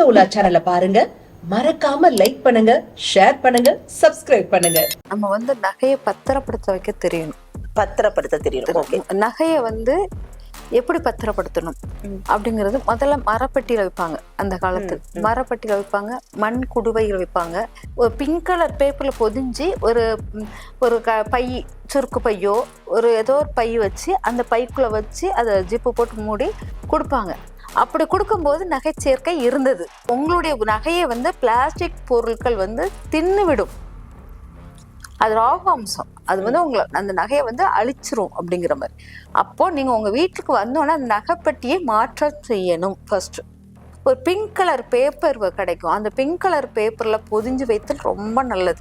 ஆன்மீக உலா சேனலை பாருங்க. மறக்காம லைக் பண்ணுங்க ஷேர் பண்ணுங்க சப்ஸ்கிரைப் பண்ணுங்க. நம்ம வந்து நகையை பத்திரப்படுத்த வைக்க தெரியணும். பத்திரப்படுத்த தெரியணும். ஓகே நகையை வந்து எப்படி பத்திரப்படுத்தணும் அப்படிங்கிறது முதல்ல மரப்பெட்டியில வைப்பாங்க அந்த காலத்து. மரப்பெட்டியில வைப்பாங்க மண் குடுவையில் வைப்பாங்க. ஒரு பிங்க் கலர் பேப்பர்ல பொதிஞ்சு ஒரு ஒரு க பை சுருக்கு பையோ ஒரு ஏதோ ஒரு பை வச்சு அந்த பைக்குள்ள வச்சு அதை ஜிப்பு போட்டு மூடி கொடுப்பாங்க. அப்படி கொடுக்கும்போது நகை சேர்க்கை இருந்தது. உங்களுடைய நகையை வந்து பிளாஸ்டிக் பொருட்கள் வந்து தின்னு விடும். அது ராகம்சம் அது வந்து உங்களை அந்த நகையை வந்து அழிச்சிரும் அப்படிங்கிற மாதிரி. அப்போ நீங்கள் உங்கள் வீட்டுக்கு வந்தோன்னே அந்த நகைப்பட்டியை மாற்றம் செய்யணும் ஃபர்ஸ்ட் ஒரு பிங்க் கலர் பேப்பர் கிடைக்கும். அந்த பிங்க் கலர் பேப்பரில் பொதிஞ்சு வைத்தல் ரொம்ப நல்லது.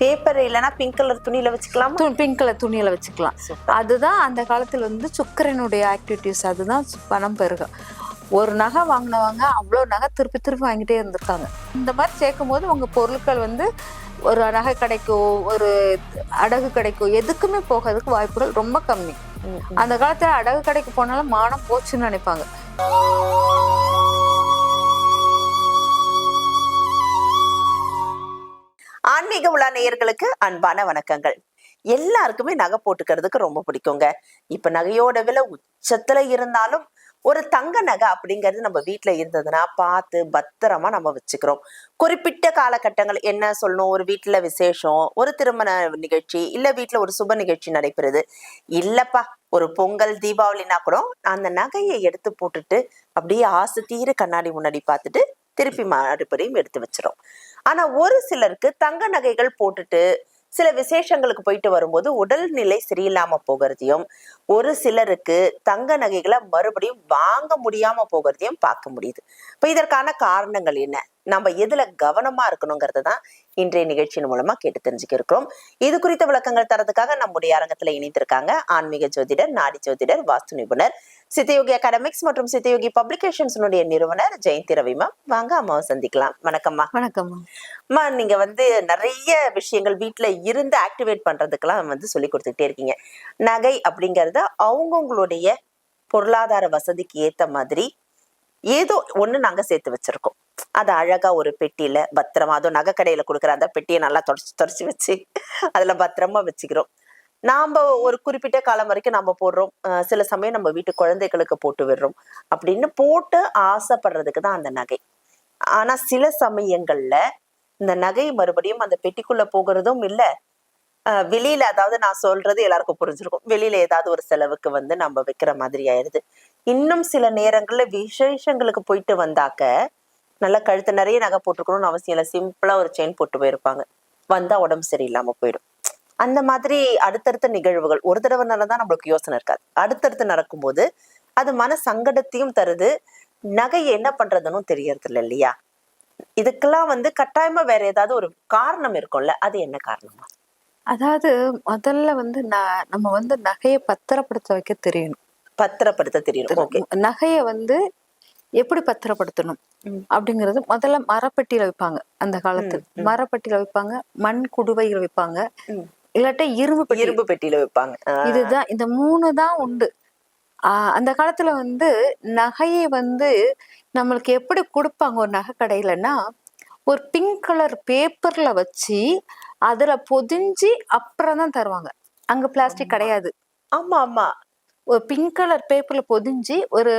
பேப்பர் இல்லைன்னா பிங்க் கலர் துணியில வச்சுக்கலாமா? பிங்க் கலர் துணியில வச்சுக்கலாம். அதுதான் அந்த காலத்துல வந்து சுக்கரனுடைய ஆக்டிவிட்டிஸ் அதுதான் பணம் பெருகும் ஒரு நகை வாங்கினவங்க அவ்வளோ நகை திருப்பி திருப்பி வாங்கிட்டே இருந்திருக்காங்க. இந்த மாதிரி சேர்க்கும் போது உங்க பொருட்கள் வந்து ஒரு நகை கிடைக்கும் ஒரு அடகு கிடைக்கும் எதுக்குமே போகிறதுக்கு வாய்ப்புகள் ரொம்ப கம்மி. அந்த காலத்துல அடகு கடைக்கு போனாலும் மானம் போச்சுன்னு நினைப்பாங்க. ஆன்மீக உலா நேயர்களுக்கு அன்பான வணக்கங்கள். எல்லாருக்குமே நகை போட்டுக்கிறதுக்கு ரொம்ப பிடிக்குங்க. இப்ப நகையோட விலை உச்சத்துல இருந்தாலும் ஒரு தங்க நகை அப்படிங்கிறது நம்ம வீட்ல இருந்ததுன்னா பார்த்து பத்திரமா நம்ம வச்சுக்கிறோம். குறிப்பிட்ட காலகட்டங்கள் என்ன சொல்லணும்? ஒரு வீட்டுல விசேஷம் ஒரு திருமண நிகழ்ச்சி இல்ல வீட்டுல ஒரு சுப நிகழ்ச்சி நடைபெறுது. இல்லப்பா ஒரு பொங்கல் தீபாவளினா கூட அந்த நகையை எடுத்து போட்டுட்டு அப்படியே ஆசை தீர கண்ணாடி முன்னாடி பார்த்துட்டு திருப்பி மறுபடியும் எடுத்து வச்சிடும் ஆனா ஒரு சிலருக்கு தங்க நகைகள் போட்டுட்டு சில விசேஷங்களுக்கு போயிட்டு வரும்போது உடல்நிலை சரியில்லாம போகிறதையும் ஒரு சிலருக்கு தங்க நகைகளை மறுபடியும் வாங்க முடியாம போகிறதையும் பார்க்க முடியுது. இப்ப இதற்கான காரணங்கள் என்ன? நம்ம எதுல கவனமா இருக்கணுங்கிறது தான் இன்றைய நிகழ்ச்சியின் மூலமா கேட்டு தெரிஞ்சுக்க இருக்கிறோம் இது குறித்த விளக்கங்கள் தரதுக்காக நம்முடைய அரங்கத்துல இணைந்திருக்காங்க ஆன்மீக ஜோதிடர் நாடி ஜோதிடர் வாஸ்து நிபுணர் சித்தயோகி அகாடமிக்ஸ் மற்றும் சித்தயோகி பப்ளிகேஷன்ஸ்னுடைய நிறுவனர் ஜெயந்தி ரவிமா வாங்க அம்மாவை சந்திக்கலாம். வணக்கம்மா வணக்கம் அம்மா நீங்க வந்து நிறைய விஷயங்கள் வீட்ல இருந்து ஆக்டிவேட் பண்றதுக்கெல்லாம் வந்து சொல்லி கொடுத்துக்கிட்டே இருக்கீங்க. நகை அப்படிங்கறத அவங்கவுங்களுடைய பொருளாதார வசதிக்கு ஏத்த மாதிரி ஏதோ ஒண்ணு நாங்க சேர்த்து வச்சிருக்கோம். அதை அழகா ஒரு பெட்டியில பத்திரமா அதுவும் நகை கடையில கொடுக்குற அந்த பெட்டியை நல்லா தொடச்சு தொடச்சு வச்சு அதுல பத்திரமா வச்சுக்கிறோம். நாம ஒரு குறிப்பிட்ட காலம் வரைக்கும் நம்ம போடுறோம். சில சமயம் நம்ம வீட்டு குழந்தைகளுக்கு போட்டு விடுறோம். அப்படின்னு போட்டு ஆசைப்படுறதுக்கு தான் அந்த நகை. ஆனா சில சமயங்கள்ல இந்த நகை மறுபடியும் அந்த பெட்டிக்குள்ள போகிறதும் இல்ல. வெளியில அதாவது நான் சொல்றது எல்லாருக்கும் புரிஞ்சிருக்கும். வெளியில ஏதாவது ஒரு செலவுக்கு வந்து நம்ம வைக்கிற மாதிரி ஆயிடுது. இன்னும் சில நேரங்கள்ல விசேஷங்களுக்கு போயிட்டு வந்தாக்க நல்ல கழுத்து நிறைய நகை போட்டுக்கணும்னு அவசியம் இல்லை. சிம்பிளா ஒரு செயின் போட்டு போயிருப்பாங்க. வந்தா உடம்பு சரியில்லாம போயிடும். அந்த மாதிரி அடுத்தடுத்த நிகழ்வுகள் ஒரு தடவை தான் நம்மளுக்கு யோசனை இருக்காது. அடுத்தடுத்து நடக்கும்போது அது மன சங்கடத்தையும் தருது. நகை என்ன பண்றதுன்னு தெரியறது இல்லை இல்லையா? இதுக்கெல்லாம் வந்து கட்டாயமா வேற ஏதாவது ஒரு காரணம் இருக்கும்ல. அது என்ன காரணமா? அதாவது முதல்ல வந்து நம்ம வந்து நகையை பத்திரப்படுத்த வைக்க தெரியணும். பத்திரப்படுத்த தெரியணும். நகையை வந்து எப்படி பத்திரப்படுத்தணும். அப்படிங்கிறது முதல்ல மரப்பெட்டியில வைப்பாங்க அந்த காலத்து ம், ம். மரப்பெட்டியில வைப்பாங்க மண் குடுவையில் வைப்பாங்க. இல்லாட்ட இரும்பு இரும்பு பெட்டியில வைப்பாங்க இதுதான் இந்த மூணு தான் உண்டு ஆஹ் அந்த காலத்துல வந்து நகையை வந்து நம்மளுக்கு எப்படி கொடுப்பாங்க ஒரு நகை கடையிலன்னா ஒரு பிங்க் கலர் பேப்பர்ல வச்சு அதுல பொதிஞ்சு அப்புறம் தான் தருவாங்க அங்க பிளாஸ்டிக். கிடையாது ஆமா ஆமா ஒரு பிங்க் கலர் பேப்பர்ல பொதிஞ்சு ஒரு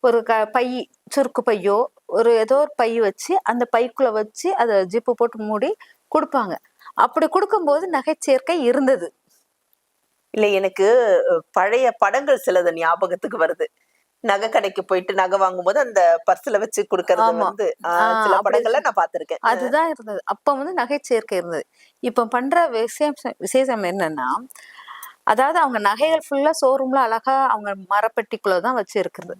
ஒரு க பை சுருக்கு பையோ ஒரு ஏதோ ஒரு பை வச்சு அந்த பைக்குள்ள வச்சு அதை ஜிப்பு போட்டு மூடி கொடுப்பாங்க. அப்படி கொடுக்கும்போது நகை சேர்க்கை இருந்தது. இல்ல எனக்கு பழைய படங்கள் சிலது ஞாபகத்துக்கு வருது. நகை கடைக்கு போயிட்டு நகை வாங்கும்போது அந்த பர்ஸ்ல வச்சு கொடுக்கறது. வந்து சில படங்கள்ல நான் பார்த்திருக்கேன். அதுதான் இருந்தது. அப்ப வந்து நகை சேர்க்கை இருந்தது. இப்ப பண்ற விசேஷம் விசேஷம் என்னன்னா அதாவது அவங்க நகைகள் ஃபுல்லா ஷோரூம்ல அழகா அவங்க மரப்பெட்டிக்குள்ள தான் வச்சு இருக்குது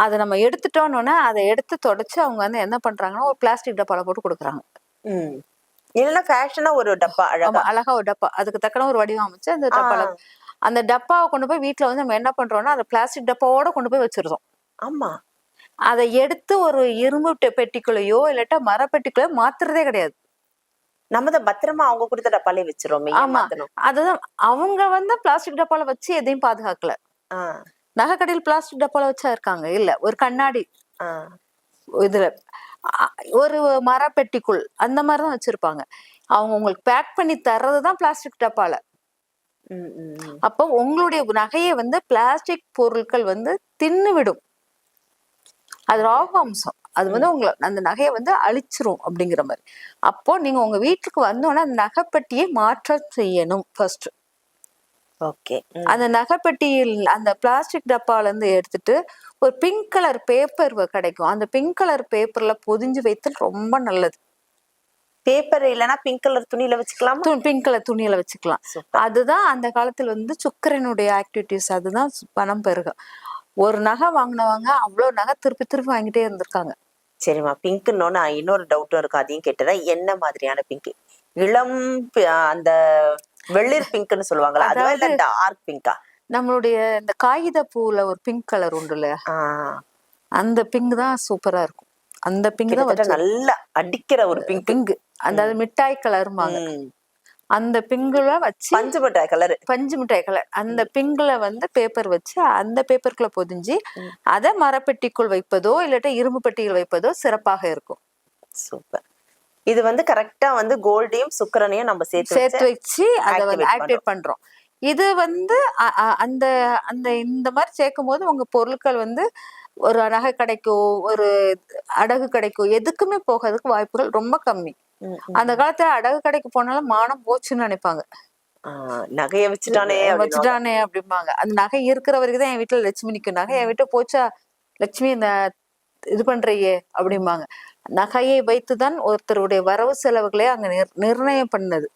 அதை நம்ம எடுத்துட்டோம்னோன்னா அதை எடுத்து தொடச்சு அவங்க வந்து என்ன பண்றாங்கன்னா ஒரு பிளாஸ்டிக் டப்பால போட்டு கொடுக்குறாங்க. இல்லைன்னா ஃபேஷனா ஒரு டப்பா அழகா. அழகா ஒரு டப்பா. அதுக்கு தக்கன ஒரு வடிவம் அமைச்சு அந்த டப்பால அந்த டப்பாவை கொண்டு போய் வீட்ல வந்து நம்ம என்ன பண்றோம்னா அந்த பிளாஸ்டிக் டப்பாவோட கொண்டு போய் வச்சிருந்தோம் ஆமா. அதை எடுத்து ஒரு இரும்பு பெட்டிக்குள்ளேயோ இல்லாட்டா மரப்பெட்டிக்குள்ளேயோ மாத்துறதே கிடையாது. நம்ம தான் பத்திரமா அவங்க கொடுத்த டப்பாலே வச்சிரோமே ஆமா. அதுதான் அவங்க வந்து பிளாஸ்டிக் டப்பால வச்சு எதையும் பாதுகாக்கல. நகை கடையில் பிளாஸ்டிக் டப்பால வச்சா இருக்காங்க இல்ல. ஒரு கண்ணாடி. இதுல ஒரு மரப்பெட்டிக்குள் அந்த மாதிரி தான் வச்சிருப்பாங்க. அவங்க உங்களுக்கு பேக் பண்ணி தர்றது தான் பிளாஸ்டிக் டப்பால. அப்போ உங்களுடைய நகையை வந்து பிளாஸ்டிக் பொருட்கள் வந்து தின்னு விடும். அது ராக அம்சம். அது வந்து உங்களை அந்த நகையை வந்து அழிச்சிரும் அப்படிங்கிற மாதிரி. அப்போ நீங்க உங்க வீட்டுக்கு வந்தோடனே அந்த நகைப்பெட்டியை மாற்றம் செய்யணும் ஃபர்ஸ்ட் ஓகே. அந்த நகைப்பெட்டியில் அந்த பிளாஸ்டிக் டப்பால இருந்து எடுத்துட்டு ஒரு பிங்க் கலர் பேப்பர் கிடைக்கும். அந்த பிங்க் கலர் பேப்பர்ல பொதிஞ்சு வைத்தல் ரொம்ப நல்லது. பேப்பர் இல்லனா பிங்க் கலர் துணியில வச்சுக்கலாமா? பிங்க் கலர் துணியில வச்சுக்கலாம். அதுதான் அந்த காலத்துல வந்து சுக்கரனுடைய ஆக்டிவிட்டிஸ் அதுதான் பணம் பெருகும் ஒரு நகை வாங்கினவங்க அவ்வளவு நகை திருப்பி திருப்பி வாங்கிட்டே இருந்திருக்காங்க. சரிம்மா பிங்க்னு இன்னொரு டவுட்டும் இருக்கு. அதையும் கேட்டுறேன் என்ன மாதிரியான பிங்க் இளம் அந்த வெளிர் பிங்க்னு சொல்லுவாங்களா அதாவது- டார்க் பிங்கா நம்மளுடைய இந்த காகித பூல ஒரு பிங்க் கலர் உண்டு இல்லையா? அந்த பிங்க் தான் சூப்பரா இருக்கும். அந்த பிங்க் தான் நல்லா அடிக்கிற ஒரு பிங்க் பிங்க் அந்த மிட்டாய் கலருமாங்க அந்த பிங்குல வச்சு பஞ்சு மிட்டாய் கலர் பஞ்சு மிட்டாய் கலர் அந்த பிங்க்ல வந்து பேப்பர் வச்சு அந்த பேப்பருக்குள்ள பொதிஞ்சு. அதை மரப்பெட்டிக்குள் வைப்பதோ இல்லாட்டா இரும்பு பெட்டியில் வைப்பதோ சிறப்பாக இருக்கும். சூப்பர். இது வந்து கரெக்டா வந்து கோல்டையும் சுக்கரனையும் நம்ம சேர்த்து சேர்த்து வச்சு அதை வந்து ஆக்டிவேட் பண்றோம். இது வந்து அந்த அந்த இந்த மாதிரி சேர்க்கும் போது உங்க பொருட்கள் வந்து ஒரு நகை கடைக்கோ ஒரு அடகு கடைக்கோ எதுக்குமே போகிறதுக்கு வாய்ப்புகள் ரொம்ப கம்மி. அந்த காலத்துல அடகு கடைக்கு போனாலும் மானம் போச்சுன்னு நினைப்பாங்க. நகைய வச்சுட்டானே. வச்சுட்டானே அப்படிம்பாங்க. அந்த நகை இருக்கிற வரைக்கும் தான் என் வீட்டுல லட்சுமி நிக்கும் நகை என் வீட்டை போச்சா லட்சுமி இந்த இது பண்றியே அப்படிம்பாங்க. நகையை வைத்துதான் ஒருத்தருடைய வரவு செலவுகளே அங்க நிர்- நிர்ணயம் பண்ணது.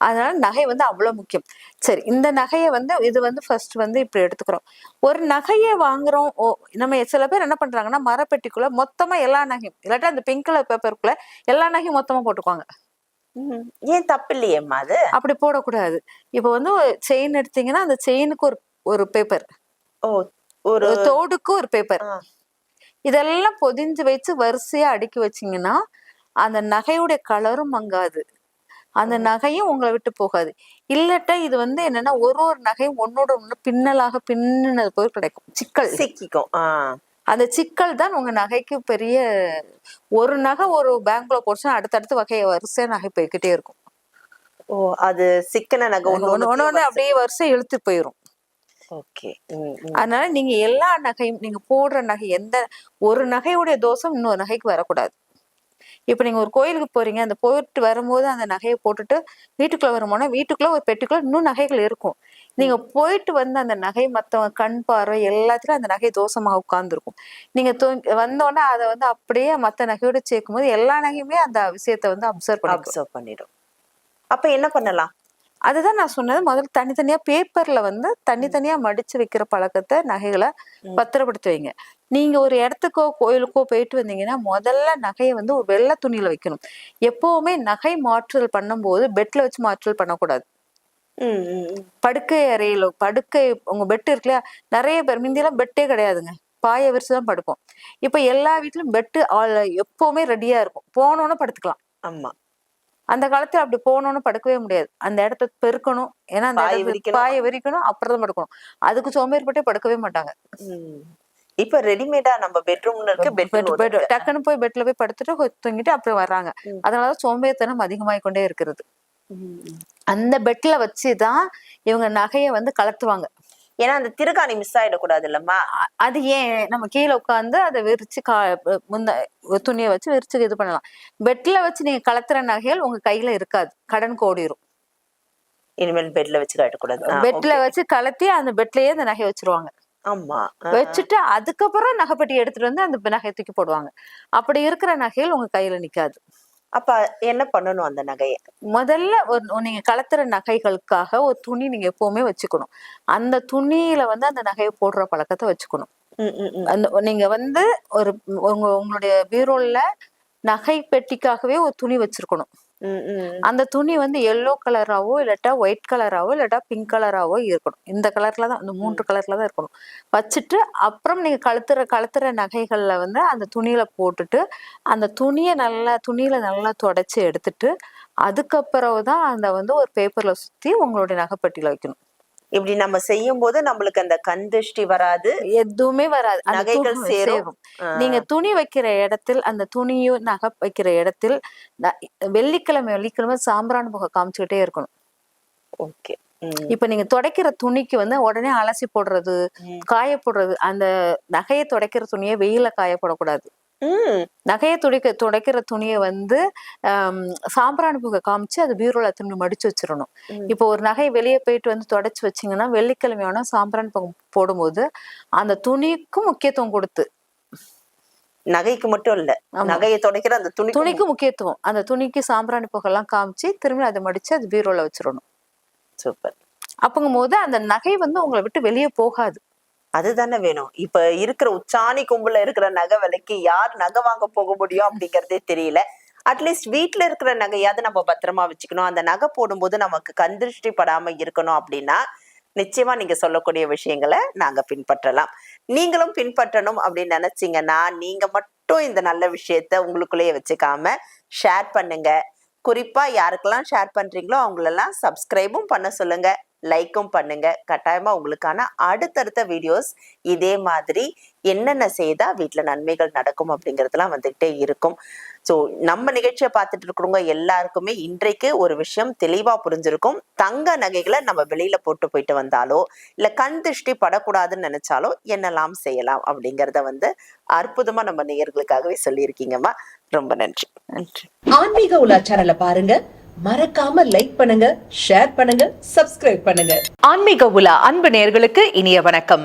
அதனால நகை வந்து அவ்வளவு முக்கியம். சரி இந்த நகையை வந்து இது வந்து ஃபர்ஸ்ட் வந்து இப்படி எடுத்துக்கிறோம். ஒரு நகையை வாங்குறோம் ஓ நம்ம சில பேர் என்ன பண்றாங்கன்னா மரப்பெட்டிக்குள்ள மொத்தமா எல்லா நகையும் இல்லாட்டா அந்த பிங்க் கலர் பேப்பருக்குள்ள எல்லா நகையும் மொத்தமா போட்டுக்குவாங்க. ஏன் தப்பு இல்லையேம்மா அது? அப்படி போடக்கூடாது. இப்போ வந்து செயின் எடுத்தீங்கன்னா அந்த செயினுக்கு ஒரு ஒரு பேப்பர் ஓ ஒரு தோடுக்கு ஒரு பேப்பர். இதெல்லாம் பொதிஞ்சு வச்சு வரிசையா அடுக்கி வச்சீங்கன்னா அந்த நகையுடைய கலரும் மங்காது அந்த நகையும் உங்களை விட்டு போகாது. இல்லட்டா இது வந்து என்னன்னா ஒரு ஒரு நகையும் ஒன்னோட ஒண்ணு பின்னலாக பின்னினது போய் கிடைக்கும். சிக்கல். சிக்கிக்கும். அந்த சிக்கல் தான் உங்க நகைக்கு பெரிய ஒரு நகை ஒரு பேங்க்ல போச்சுன்னா அடுத்தடுத்து வகைய வரிசையா நகை போய்கிட்டே இருக்கும். ஓ அது சிக்கன நகை ஒண்ணு ஒண்ணு அப்படியே வரிசை இழுத்து போயிரும். ஓகே. அதனால நீங்க எல்லா நகையும் நீங்க போடுற நகை எந்த ஒரு நகையுடைய தோஷம் இன்னொரு நகைக்கு வரக்கூடாது. இப்ப நீங்க ஒரு கோயிலுக்கு போறீங்க அந்த போயிட்டு வரும்போது அந்த நகையை போட்டுட்டு வீட்டுக்குள்ள வரும்போனா வீட்டுக்குள்ள ஒரு பெட்டிக்குள்ள இன்னும் நகைகள் இருக்கும். நீங்க போயிட்டு வந்து அந்த நகை மத்தவங்க கண் பார்வை எல்லாத்துலயும் அந்த நகை தோஷமாக உட்கார்ந்துருக்கும். நீங்க தூங்கி வந்தோடனே அதை வந்து அப்படியே மத்த நகையோட சேர்க்கும் போது எல்லா நகையுமே அந்த விஷயத்தை வந்து அப்சர்வ் பண்ணிக்கும். அப்சர்வ் பண்ணிடும். அப்ப என்ன பண்ணலாம்? அதுதான் நான் சொன்னது. முதல்ல தனித்தனியா பேப்பர்ல வந்து தனித்தனியா மடிச்சு வைக்கிற பழக்கத்தை நகைகளை. பத்திரப்படுத்தி வைங்க நீங்க ஒரு இடத்துக்கோ கோயிலுக்கோ போயிட்டு வந்தீங்கன்னா முதல்ல நகையை வந்து ஒரு வெள்ளை துணியில வைக்கணும். எப்பவுமே நகை மாற்றுதல் பண்ணும்போது பெட்ல வச்சு மாற்றுதல் பண்ணக்கூடாது. படுக்கை அறையில படுக்கை உங்க பெட் இருக்கு இல்லையா நிறைய பேர் முந்தியெல்லாம் பெட்டே கிடையாதுங்க. பாயை விரிச்சு தான் படுப்போம். இப்ப எல்லா வீட்லயும் பெட்டு எப்பவுமே ரெடியா இருக்கும். போனோன்னு படுத்துக்கலாம். ஆமா. அந்த காலத்துல அப்படி போகணும்னு படுக்கவே முடியாது. அந்த இடத்த பெருக்கணும். ஏன்னா அந்த பாயை விரிக்கணும். அப்புறம் தான் படுக்கணும். அதுக்கு சோம்பேறிப்பட்டே படுக்கவே மாட்டாங்க. இப்ப ரெடிமேடா நம்ம பெட்ரூம்ல இருக்கு பெட்ரூம் டக்குன்னு போய் பெட்ல போய் படுத்துட்டு தூங்கிட்டு அப்புறம் வர்றாங்க. ம். அதனால சோம்பேறித்தனம் அதிகமாகி கொண்டே இருக்கிறது. அந்த பெட்ல வச்சுதான் இவங்க நகையை வந்து கலத்துவாங்க. ஏன்னா அந்த திருகாணி மிஸ் ஆயிடக்கூடாது இல்லம்மா அது ஏன்? நம்ம கீழே உட்காந்து அதை விரிச்சு கா முந்த துணியை வச்சு விரிச்சு இது பண்ணலாம். பெட்ல வச்சு நீங்க கலத்துற நகைகள் உங்க கையில இருக்காது. கடன் ஓடிரும் இனிமேல் பெட்ல வச்சு காட்டக்கூடாது பெட்ல. வச்சு கலத்தி அந்த பெட்லயே அந்த நகையை வச்சிருவாங்க. ஆமா. வச்சுட்டு அதுக்கப்புறம் நகைப்பெட்டி எடுத்துட்டு வந்து அந்த நகையை தூக்கி போடுவாங்க. அப்படி இருக்கிற நகைகள் உங்க கையில நிக்காது. அப்ப என்ன பண்ணணும் அந்த நகைய முதல்ல ஒரு நீங்க கலத்துற நகைகளுக்காக ஒரு துணி நீங்க எப்பவுமே வச்சுக்கணும் அந்த துணியில வந்து அந்த நகையை போடுற பழக்கத்தை வச்சுக்கணும். அந்த நீங்க வந்து ஒரு உங்க உங்களுடைய பீரோல்ல நகை பெட்டிக்காகவே ஒரு துணி வச்சிருக்கணும். அந்த துணி வந்து எல்லோ கலராவோ இல்லாட்டா ஒயிட் கலராவோ இல்லாட்டா பிங்க் கலராவோ இருக்கணும். இந்த கலர்ல தான் இந்த மூன்று கலர்ல தான் இருக்கணும். வச்சுட்டு அப்புறம் நீங்க கழுத்துற கழுத்துற நகைகள்ல வந்து அந்த துணியில போட்டுட்டு அந்த துணியை நல்லா துணியில நல்லா தொடச்சி எடுத்துட்டு அதுக்கப்புறம் தான் அந்த வந்து ஒரு பேப்பர்ல சுத்தி உங்களுடைய நகைப்பெட்டியில வைக்கணும். இப்படி நம்ம செய்யும் போது நம்மளுக்கு அந்த கண் திருஷ்டி வராது. எதுவுமே வராது. நகைகள் சேரும். நீங்க துணி வைக்கிற இடத்தில் அந்த துணியும் நகை வைக்கிற இடத்தில் வெள்ளிக்கிழமை வெள்ளிக்கிழமை சாம்பிராணி புகை காமிச்சுக்கிட்டே இருக்கணும். ஓகே. இப்ப நீங்க துடைக்கிற துணிக்கு வந்து உடனே அலசி போடுறது. காய போடுறது அந்த நகையை துடைக்கிற துணியை வெயில காய போடக்கூடாது நகையை துடைக்க துடைக்கிற துணியை வந்து சாம்பிராணி புகை காமிச்சு அது பீரோல திரும்பி மடிச்சு வச்சிடணும். இப்போ ஒரு நகை வெளியே போயிட்டு வந்து தொடச்சு வச்சீங்கன்னா வெள்ளிக்கிழமையான சாம்பிராணி புகை போடும்போது அந்த துணிக்கும் முக்கியத்துவம் கொடுத்து. நகைக்கு மட்டும் இல்ல. நகையை துடைக்கிற அந்த துணி துணிக்கு முக்கியத்துவம். அந்த துணிக்கு சாம்பிராணி புகைலாம் காமிச்சு திரும்பி அதை மடிச்சு அது பீரோல வச்சிடணும். சூப்பர். அப்பங்கும் போது அந்த நகை வந்து உங்களை விட்டு வெளியே போகாது. அதுதானே வேணும். இப்ப இருக்கிற உச்சாணி கும்பல இருக்கிற நகை விலைக்கு யார் நகை வாங்க போக முடியும் அப்படிங்கறதே தெரியல. அட்லீஸ்ட் வீட்டுல இருக்கிற நகையாவது நம்ம பத்திரமா வச்சுக்கணும். அந்த நகை போடும்போது நமக்கு கந்திருஷ்டி படாம இருக்கணும் அப்படின்னா நிச்சயமா நீங்க சொல்லக்கூடிய விஷயங்களை நாங்க பின்பற்றலாம். நீங்களும் பின்பற்றணும் அப்படின்னு நினைச்சீங்கன்னா நீங்க மட்டும் இந்த நல்ல விஷயத்த உங்களுக்குள்ளேயே வச்சுக்காம ஷேர் பண்ணுங்க. குறிப்பா யாருக்கெல்லாம் ஷேர் பண்றீங்களோ அவங்களெல்லாம் சப்ஸ்கிரைபும் பண்ண சொல்லுங்க. லைக்கும் பண்ணுங்க. கட்டாயமா உங்களுக்கான அடுத்தடுத்த வீடியோஸ் இதே மாதிரி என்னென்ன செய்தா வீட்ல நன்மைகள் நடக்கும் அப்படிங்கறதுலாம் வந்துகிட்டே இருக்கும். ஸோ நம்ம நிகழ்ச்சியை பார்த்துட்டு இருக்கிறவங்க எல்லாருக்குமே இன்றைக்கு ஒரு விஷயம் தெளிவா புரிஞ்சிருக்கும். தங்க நகைகளை நம்ம வெளியில போட்டு போயிட்டு வந்தாலோ இல்லை கண் திருஷ்டி படக்கூடாதுன்னு நினைச்சாலோ என்னெல்லாம் செய்யலாம் அப்படிங்கிறத வந்து அற்புதமா நம்ம நேயர்களுக்காகவே சொல்லியிருக்கீங்கம்மா. ரொம்ப நன்றி. நன்றி. ஆன்மீக உலா சேனலை பாருங்க. மறக்காம லைக் பண்ணுங்க ஷேர் பண்ணுங்க சப்ஸ்கிரைப் பண்ணுங்க. ஆன்மீக உலா அன்பு நேர்களுக்கு இனிய வணக்கம்.